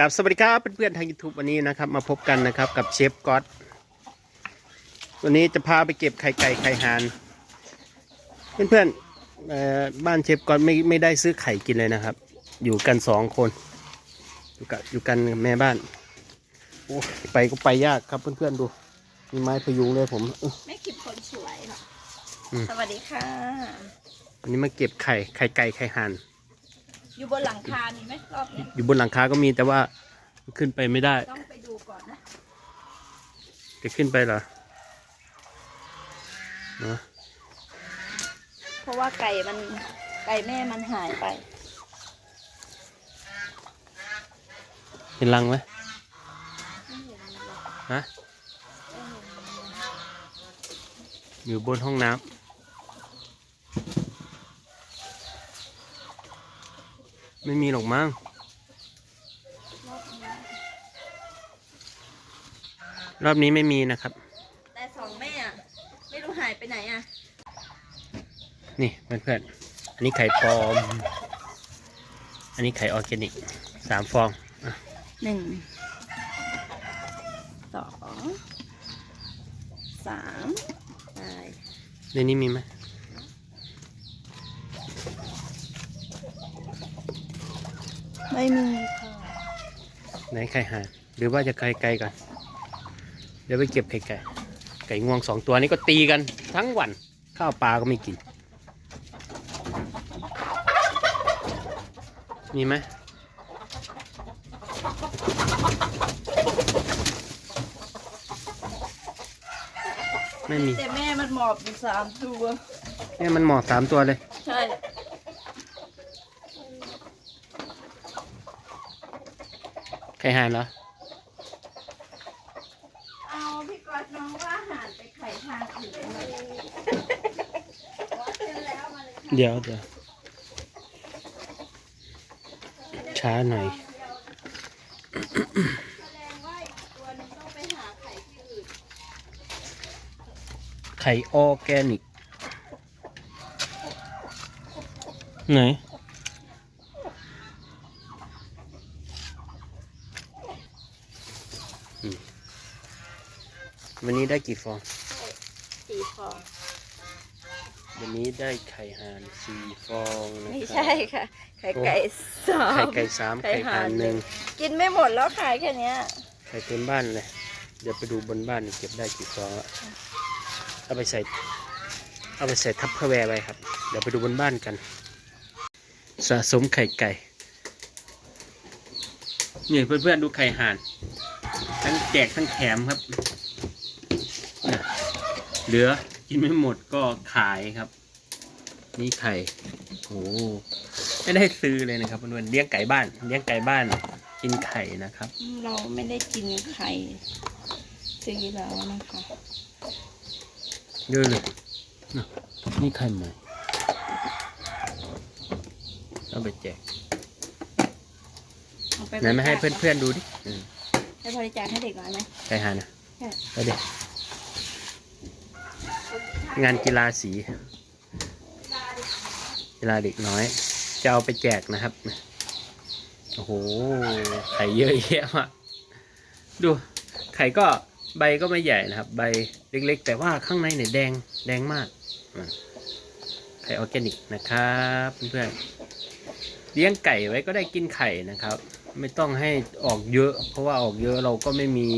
กับสวัสดีครับเพื่อนๆทาง YouTube วันนี้นะครับ มาพบกันนะครับกับเชฟก๊อตวันนี้จะพาไปเก็บไข่ไก่ไข่ห่านเพื่อนๆเอ่อบ้านเชฟก๊อตไม่ไม่ได้ซื้อไข่กินเลยนะครับ อยู่กันสองคนอยู่กับอยู่กันแม่บ้านโอ้ไปก็ไปยากครับเพื่อนๆดู มีไม้พยุงเลยผมเอ้อแม่คิดคนสวยค่ะอืมสวัสดีค่ะวันนี้มาเก็บไข่ไข่ไก่ไข่ห่าน อยู่บนหลังคามีไหมรอบนี้อยู่บนหลังคาก็มีแต่ว่าขึ้นไปไม่ได้ ต้องไปดูก่อนนะจะขึ้นไปเหรอเนอะเพราะว่าไก่มันไก่แม่มันหายไป เห็นรังไหมฮะอยู่บนห้องน้ำ ไม่มีหรอกมั้งรอบนี้ไม่มีนะครับ แต่สองแม่อะไม่รู้หายไปไหนอะนี่เพื่อนๆอันนี้ไข่ปลอม อันนี้ไข่ออร์แกนิกสามฟองอะหนึ่งสองสามไปในนี้มีไหม ไม่มีค่ะไหนไข่ห่านหรือว่าจะไข่ไก่ก่อนเดี๋ยวไปเก็บไข่ไก่ ไก่งวงสองตัวนี้ก็ตีกันทั้งวัน ข้าวปลาก็ไม่กิน มีไหมไม่มี แต่แม่มันหมอบอยู่สามตัว เนี่ยมันหมอบสามตัวเลย ใช่ ไข่ห่านเหรอ เอาพี่กอดน้องว่าหารไปไข่ทางอื่นเลยเดี๋ยวเดี๋ยวช้าหน่อยแสดงว่าอีกตัวหนึงต้องไปหาไข่ที่อื่นไข่ออร์แกนิก ไหน วันนี้ได้กี่ฟองสี่ฟอง วันนี้ได้ไข่ห่านสี่ฟองนะไม่ครับใช่ค่ะ ไข่ไก่สามไข่ไก่สามไข่ไข่ห่านหนึ่งกินไม่หมดแล้วขายแค่เนี้ยไข่เต็มบ้านเลย เดี๋ยวไปดูบนบ้านนี่เก็บได้กี่ฟองละเอาไปใส่ เอาไปใส่ทับเพอร์แวร์ไว้ครับ เดี๋ยวไปดูบนบ้านกัน สะสมไข่ไก่นี่เพื่อนๆดูไข่ห่าน ทั้งแจกทั้งแถมครับน่ะ เหลือกินไม่หมดก็ขายครับ นี่ไข่โอ้ไม่ได้ซื้อเลยนะครับเพื่อนๆเลี้ยงไก่บ้าน เลี้ยงไก่บ้านกินไข่นะครับ เราไม่ได้กินไข่ซื้อแล้วนะคะเยอะเลยน่ะนี่ไข่ใหม่เอาไปแจกเอาไปไหนไม่ให้เพื่อนๆดูดิอืมให้บริจาคให้เด็กน้อยไหมไข่หานะใช่ไปดิ งานกีฬาสี กีฬาเด็กน้อย จะเอาไปแจกนะครับ โอ้โห ไข่เยอะแยะมากดู ไข่ก็ใบก็ไม่ใหญ่นะครับ ใบเล็กๆ แต่ว่าข้างในเนี่ยแดงแดงมาก ไข่ออร์แกนิกนะครับเพื่อนๆเลี้ยงไก่ไว้ก็ได้กินไข่นะครับ ไม่ต้องให้ออกเยอะ เพราะว่าออกเยอะเราก็ไม่มี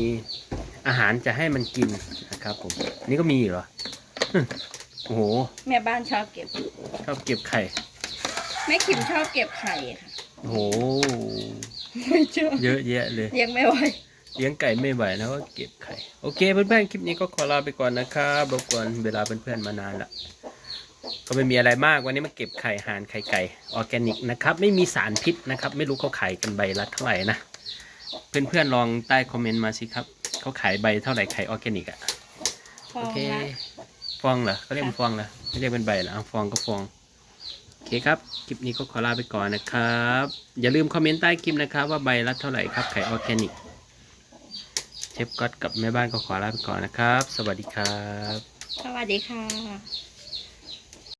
อาหารจะให้มันกินนะครับผม นี่ก็มีเหรอ โอ้โหแม่บ้านชอบเก็บ ชอบเก็บไข่ แม่ขิมชอบเก็บไข่ค่ะโอ้โห ไม่ชอบเยอะแยะเลย เลี้ยงไม่ไหวเลี้ยงไก่ไม่ไหวแล้วก็เก็บไข่ โอเคเพื่อนๆ คลิปนี้ก็ขอลาไปก่อนนะครับรบกวนเวลาเพื่อนๆมานานละ ก็ไม่มีอะไรมากวันนี้มาเก็บไข่ห่านไข่ไก่ออร์แกนิกนะครับ ไม่มีสารพิษนะครับ ไม่รู้เขาขายกันใบละเท่าไหร่นะ เพื่อนๆลองใต้คอมเมนต์มาสิครับ เขาขายใบเท่าไหร่ไข่ออร์แกนิกอะ ฟอโองเคละ ฟองเหรอเขาเรียกเป็นฟองเหรอไม่เรียกเป็นใบเหรอเอาฟองก็ฟองโอเคครับคลิปนี้ก็ขอลาไปก่อนนะครับ อย่าลืมคอมเมนต์ใต้คลิปนะครับ ว่าใบละเท่าไหร่ครับไข่ออร์แกนิกเชฟก๊อตกับแม่บ้านก็ขอลาไปก่อนนะครับ สวัสดีครับ สวัสดีค่ะ